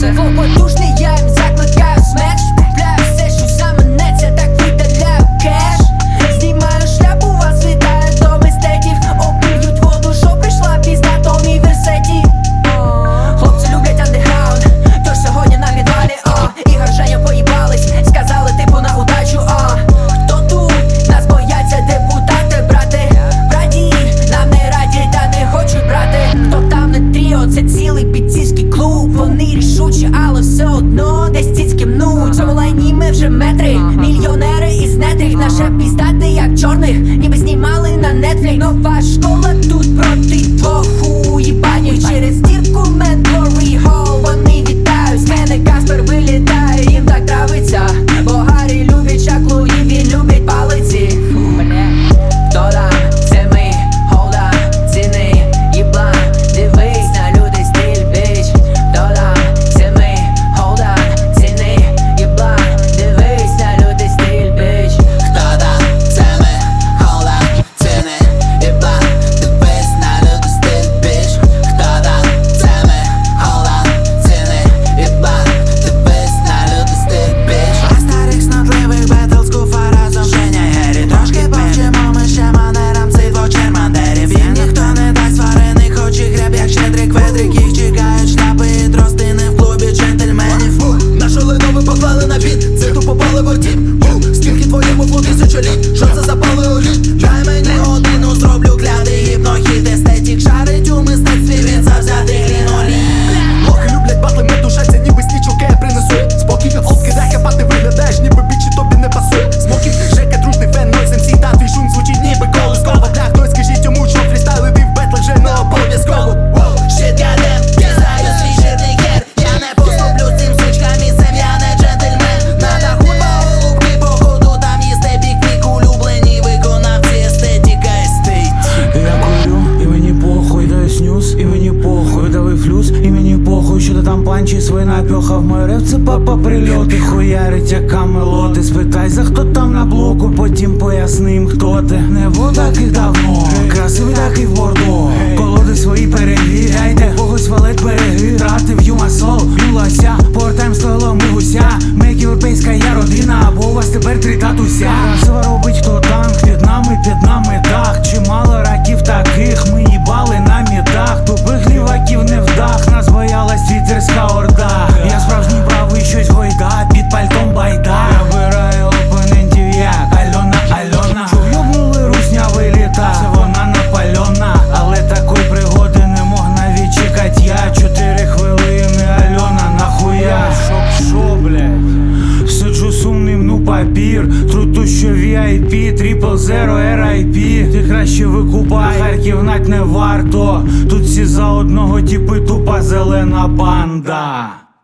серце. Двопотужний metric. барабанчий свой напьохав мой реп це папа прильоти Хуярить, як камелоти. Спитай, за хто там на блоку, потім поясним, хто ти. Не було таких давно, красивий такий в бордо. Колоди свої перевіряйте, когось валить береги Тратив юмасол, юлася, портаємо стоїло ми гуся. набір, труту, що VIP, трипл зеро RIP Ти краще викупай, Харків нать не варто. Тут всі за одного тіпи тупа зелена банда.